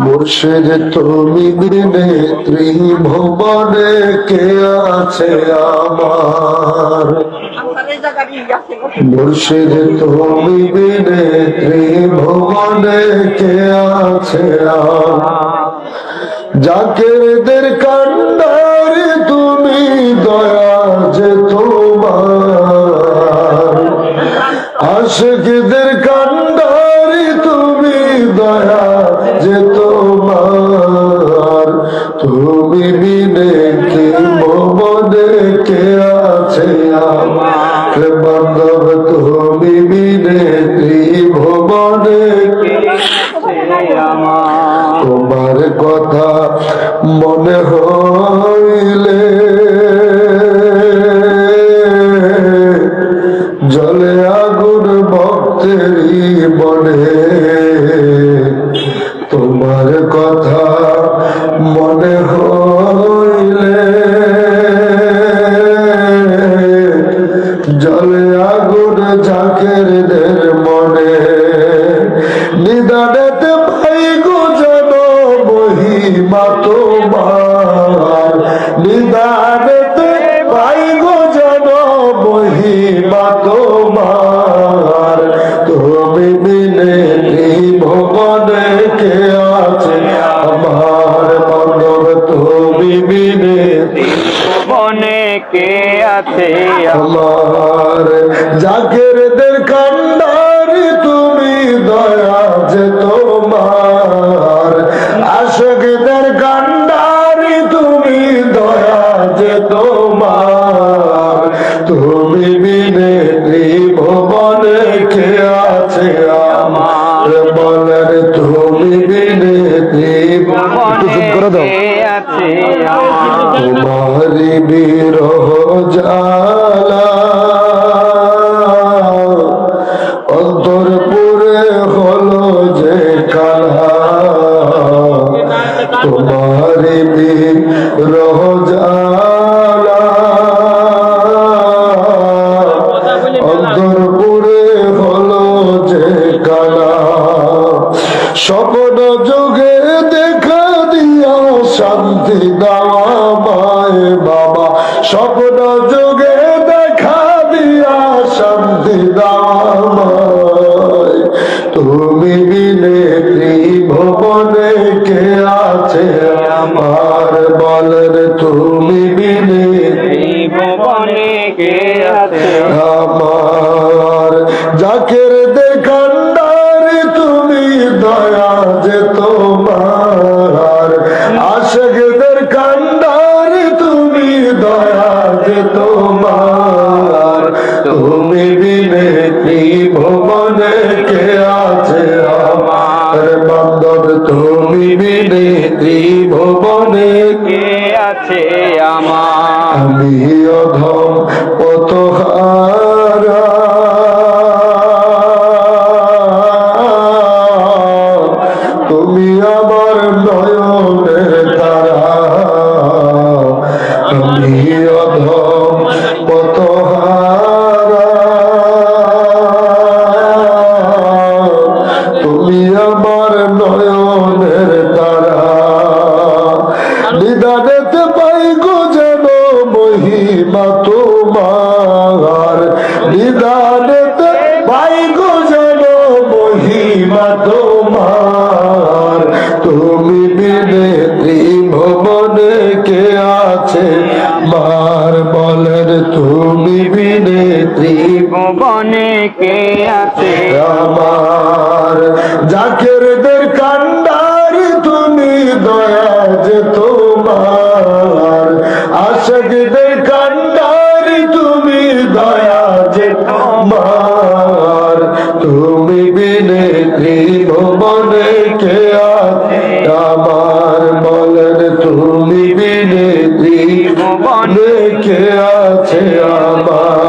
মুর্শিদ তুমি বিনে ত্রিভুবনে কে আছে আমার? মুর্শিদ তুমি বিনে ত্রিভুবনে কে আছে আমার? জাকেরদের বান্ধব তুমি বিনে ত্রিভুবনে তোমার কথা মনে হইলে জলে আগুন ভক্তেরই মনে নিদানেতে ভাই গো যেন মহিমা তোমার। নিদানেতে ভাই গো যেন মহিমা তোমার। তুমি বিনে ভবনে কে আছে? আমার বান্ধব তুমি বিনে মনে কে আছে? আমার জাগেরদের কান্ডার তোমারি বিরহ জালা অন্তর পুরে হলো যে কালা। স্বপ্ন যোগে দেখা দিয়া শান্তি দেওয়া মায় বাবা। স্বপ্ন যোগে ত্রিভুবনে কে আছে আমার বলের তুমি। আমি অধম পতহারা। তুমি আমার নয়নের তোমার। তুমি বিনে ভবনে কে আছে? মার বলেন তুমি বিনে মনে কে আছে? আমার। জাকেরদের কান্ডার তুমি দয়া যে তোমার। আশকদের ভুবনে কে আছে আমার।